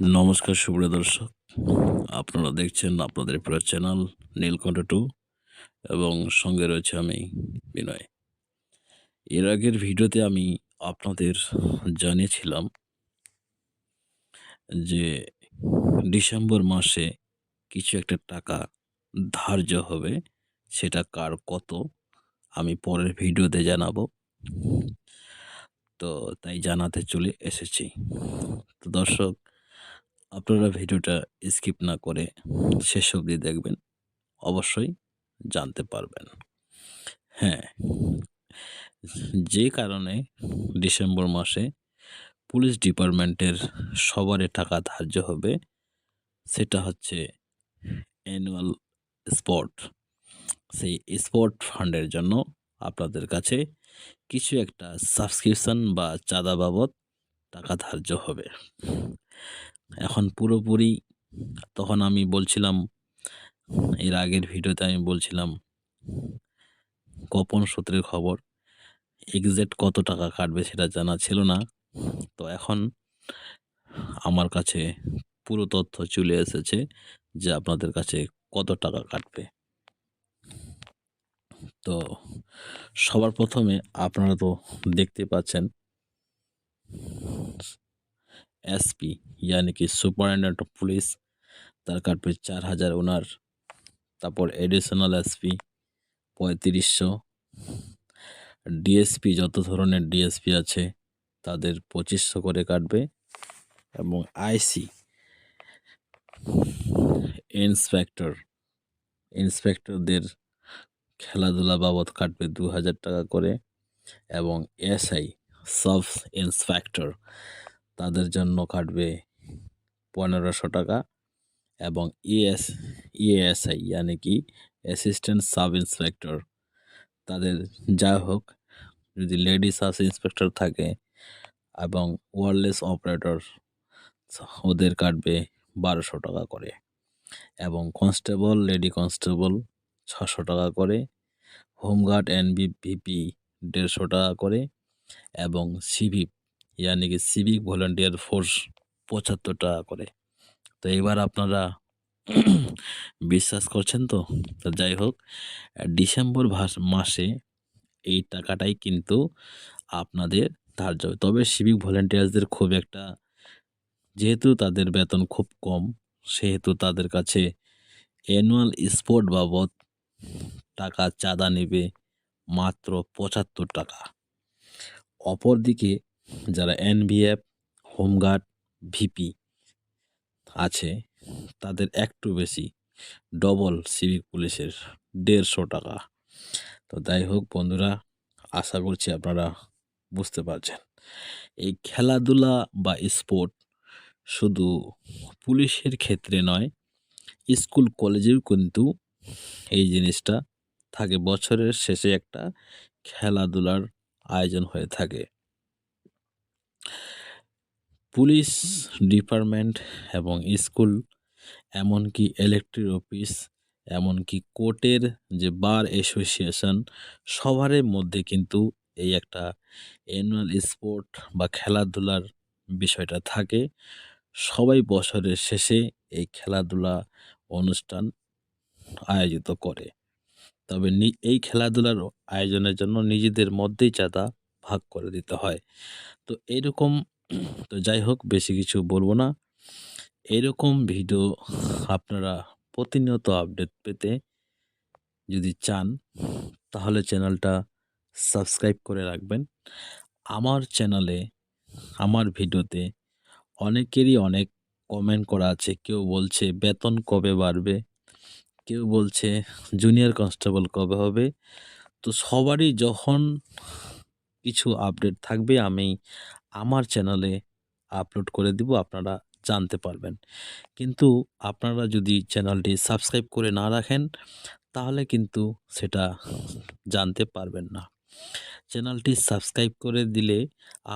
নমস্কার, সুপ্রিয় দর্শক। আপনারা দেখছেন আপনাদের প্রিয় চ্যানেল নীলকণ্ঠ টু এবং সঙ্গে রয়েছে আমি, বিনয়। এর আগের ভিডিওতে আমি আপনাদের জানিয়েছিলাম যে ডিসেম্বর মাসে কিছু একটা টাকা ধার্য হবে, সেটা কার কত, আমি পরের ভিডিওতে জানাব। তো তাই জানাতে চলে এসেছি। তো দর্শক আপনারা ভিডিওটা স্কিপ না করে শেষ অবধি দেখবেন। অবশ্যই জানতে পারবেন। হ্যাঁ যে কারণে ডিসেম্বর মাসে পুলিশ ডিপার্টমেন্টের সবারে টাকা ধার্য হবে, সেটা হচ্ছে অ্যানুয়াল স্পট সেই স্পট ফান্ডের জন্য আপনাদের কাছে কিছু একটা সাবস্ক্রিপশন বা চাঁদা বাবদ টাকা ধার্য হবে। এখন পুরোপুরি তখন আমি বলছিলাম, এর আগের ভিডিওতে আমি বলছিলাম, গোপন সূত্রের খবর এক্সাক্ট কত টাকা কাটবে সেটা জানা ছিল না। তো এখন আমার কাছে পুরো তথ্য চলে এসেছে যে আপনাদের কাছে কত টাকা কাটবে। তো সবার প্রথমে আপনারা তো দেখতে পাচ্ছেন এসপি यानी কি সুপারিনটেন্ডেন্ট অফ পুলিশ, তার কাটবে চার হাজার ওনার, তারপর এডিশনাল এসপি পঁয়ত্রিশশো। ডিএসপি, যত ধরনের ডিএসপি আছে, তাদের পঁচিশশো করে কাটবে। এবং আইসি, ইন্সপেক্টর, ইন্সপেক্টরদের খেলাধুলা বাবদ কাটবে দু হাজার টাকা করে। এবং এসআই, সাব ইন্সপেক্টর তাদের জন্য কাটবে পনেরোশো টাকা এবং ইএস ইএএসআই यानी কি? অ্যাসিস্ট্যান্ট সাব ইন্সপেক্টর তাদের যা হোক, যদি লেডি সাব ইন্সপেক্টর থাকে এবং ওয়ারলেস অপারেটর, ওদের কাটবে বারোশো টাকা করে এবং কনস্টেবল, লেডি কনস্টেবল ছশো টাকা করে হোমগার্ড এনবি ভিপি দেড়শো টাকা করে এবং সিভিক ইয়ানি কি সিভিক ভলেন্টিয়ার ফোর্স পঁচাত্তর টাকা করে তো এবার আপনারা বিশ্বাস করছেন তো তো যাই হোক ডিসেম্বর মাসে এই টাকাটাই কিন্তু আপনাদের ধার্য তবে সিভিক ভলেন্টিয়ার্সদের খুব একটা, যেহেতু তাদের বেতন খুব কম, সেহেতু তাদের কাছে অ্যানুয়াল স্পোর্ট বাবদ টাকা চাঁদা নেবে মাত্র পঁচাত্তর টাকা। অপরদিকে যারা এনবিএফ হোমগার্ড ভিপি আছে, তাদের একটু বেশি ডবল সিভিক পুলিশের দেড়শো টাকা। তো যাই হোক বন্ধুরা, আশা করছি আপনারা বুঝতে পারছেন। এই খেলাধুলা বা স্পোর্ট শুধু পুলিশের ক্ষেত্রে নয়, স্কুল, কলেজেও কিন্তু এই জিনিসটা থাকে। বছরের শেষে একটা খেলাধুলার আয়োজন হয়ে থাকে। পুলিশ ডিপার্টমেন্ট এবং স্কুল, এমনকি ইলেকট্রিক অফিস এমনকি কোর্টের যে বার অ্যাসোসিয়েশন সবারের মধ্যে কিন্তু এই একটা অ্যানুয়াল স্পোর্ট বা খেলাধুলার বিষয়টা থাকে। সবাই বছরের শেষে এই খেলাধুলা অনুষ্ঠান আয়োজিত করে। তবে এই খেলাধুলার আয়োজনের জন্য নিজেদের মধ্যেই চাঁদা ভাগ করে দিতে হয়। তো এইরকম তো যাই হোক, বেশি কিছু বলব না। এরকম ভিডিও আপনারা প্রতিনিয়ত আপডেট পেতে যদি চান, তাহলে চ্যানেলটা সাবস্ক্রাইব করে রাখবেন। আমার চ্যানেলে, আমার ভিডিওতে অনেকেরই অনেক কমেন্ট করা আছে। কেউ বলছে, বেতন কবে বাড়বে? কেউ বলছে, জুনিয়র কনস্টেবল কবে হবে? তো সবারই যখন কিছু আপডেট থাকবে, আমি আমার চ্যানেলে আপলোড করে দিব, আপনারা জানতে পারবেন। কিন্তু আপনারা যদি চ্যানেলটি সাবস্ক্রাইব করে না রাখেন, তাহলে কিন্তু সেটা জানতে পারবেন না। চ্যানেলটি সাবস্ক্রাইব করে দিলে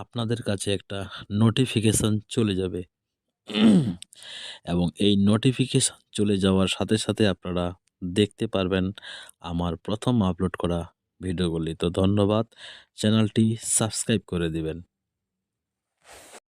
আপনাদের কাছে একটা নোটিফিকেশান চলে যাবে। এবং এই নোটিফিকেশান চলে যাওয়ার সাথে সাথে আপনারা দেখতে পারবেন আমার প্রথম আপলোড করা ভিডিওগুলি তো ধন্যবাদ চ্যানেলটি সাবস্ক্রাইব করে দিবেন।